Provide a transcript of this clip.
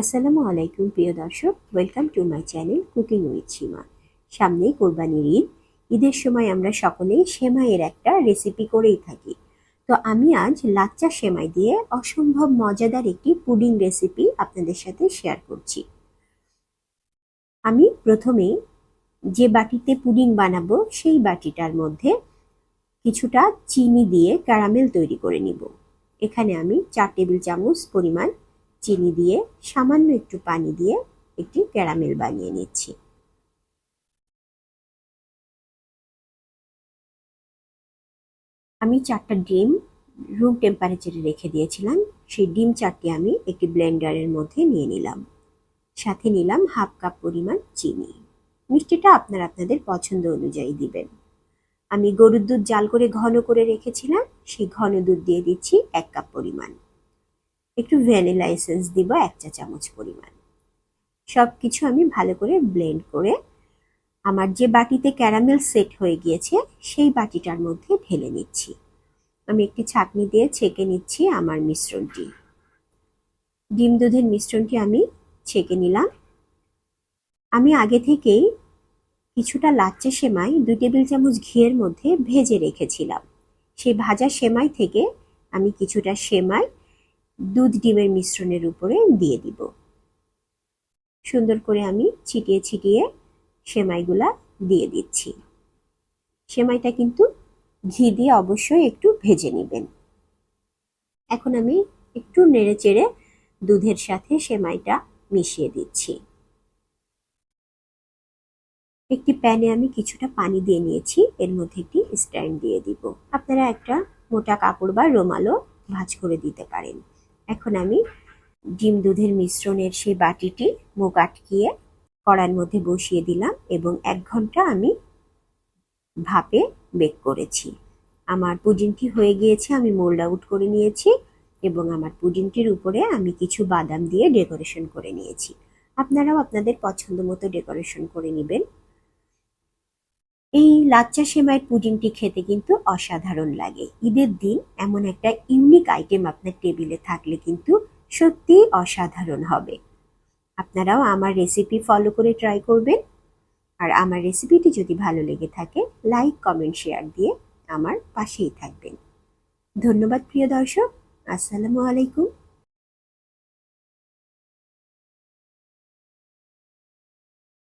আসসালামু আলাইকুম, প্রিয় দর্শক। Welcome to my channel cooking with Seema সামনেই কোরবানির ঈদ। ঈদের সময় আমরা সকলেই সেমাইয়ের একটা রেসিপি করেই থাকি। তো আমি আজ লাচ্চা সেমাই দিয়ে অসম্ভব মজাদার একটি পুডিং রেসিপি আপনাদের সাথে শেয়ার করছি। আমি প্রথমে যে বাটিতে পুডিং বানাবো, সেই বাটিটার মধ্যে কিছুটা চিনি দিয়ে ক্যারামেল তৈরি করে নিব। এখানে আমি চার টেবিল চামচ পরিমাণ চিনি দিয়ে সামান্য একটু পানি দিয়ে একটি ক্যারামেল বানিয়ে নিচ্ছি। আমি চারটা ডিম রুম টেম্পারেচারে রেখে দিয়েছিলাম। সেই ডিম চারটি আমি একটি ব্লেন্ডারের মধ্যে নিয়ে নিলাম। সাথে নিলাম হাফ কাপ পরিমাণ চিনি। মিষ্টিটা আপনারা আপনাদের পছন্দ অনুযায়ী দিবেন। আমি গরুর দুধ জাল করে ঘন করে রেখেছিলাম। সেই ঘন দুধ দিয়ে দিচ্ছি এক কাপ পরিমাণ। একটু ভ্যানিলা এসেন্স দিব, এক চা চামচ পরিমাণ। সব কিছু আমি ভালো করে ব্লেন্ড করে আমার যে বাটিতে ক্যারামেল সেট হয়ে গিয়েছে, সেই বাটিটার মধ্যে ঢেলে নিচ্ছি। আমি একটি ছাঁকনি দিয়ে ছেঁকে নিচ্ছি আমার মিশ্রণটি। ডিম দুধের মিশ্রণটি আমি ছেঁকে নিলাম। আমি আগে থেকেই কিছুটা লাচ্চা সেমাই দুই টেবিল চামচ ঘিয়ের মধ্যে ভেজে রেখেছিলাম। সেই ভাজা সেমাই থেকে আমি কিছুটা সেমাই দুধ ডিমের মিশ্রণের উপরে দিয়ে দিব। সুন্দর করে আমি ছিটিয়ে ছিটিয়ে সেমাইগুলা দিয়ে দিচ্ছি। সেমাইটা কিন্তু ঘি দিয়ে অবশ্যই একটু ভেজে নেবেন। এখন আমি একটু নেড়ে চেড়ে দুধের সাথে সেমাইটা মিশিয়ে দিচ্ছি। একটি প্যানে আমি কিছুটা পানি দিয়ে নিয়েছি, এর মধ্যে একটি স্ট্যান্ড দিয়ে দিব। আপনারা একটা মোটা কাপড় বা রোমালও ভাজ করে দিতে পারেন। এখন আমি ডিম দুধের মিশ্রণের সেই বাটিটি মুখ আটকিয়ে কড়ার মধ্যে বসিয়ে দিলাম এবং এক ঘণ্টা আমি ভাপে বেক করেছি। আমার পুডিংটি হয়ে গিয়েছে, আমি মোল্ড আউট করে নিয়েছি এবং আমার পুডিংটির উপরে আমি কিছু বাদাম দিয়ে ডেকোরেশন করে নিয়েছি। আপনারাও আপনাদের পছন্দ মতো ডেকোরেশন করে নেবেন। এই লাচ্চা সেমাইয়ের পুডিংটি খেতে কিন্তু অসাধারণ লাগে। ঈদের দিন এমন একটা ইউনিক আইটেম আপনার টেবিলে থাকলে কিন্তু সত্যি অসাধারণ হবে। আপনারাও আমার রেসিপি ফলো করে ট্রাই করবেন। আর আমার রেসিপিটি যদি ভালো লেগে থাকে লাইক কমেন্ট শেয়ার দিয়ে আমার পাশেই থাকবেন। ধন্যবাদ প্রিয় দর্শক। আসসালামু আলাইকুম।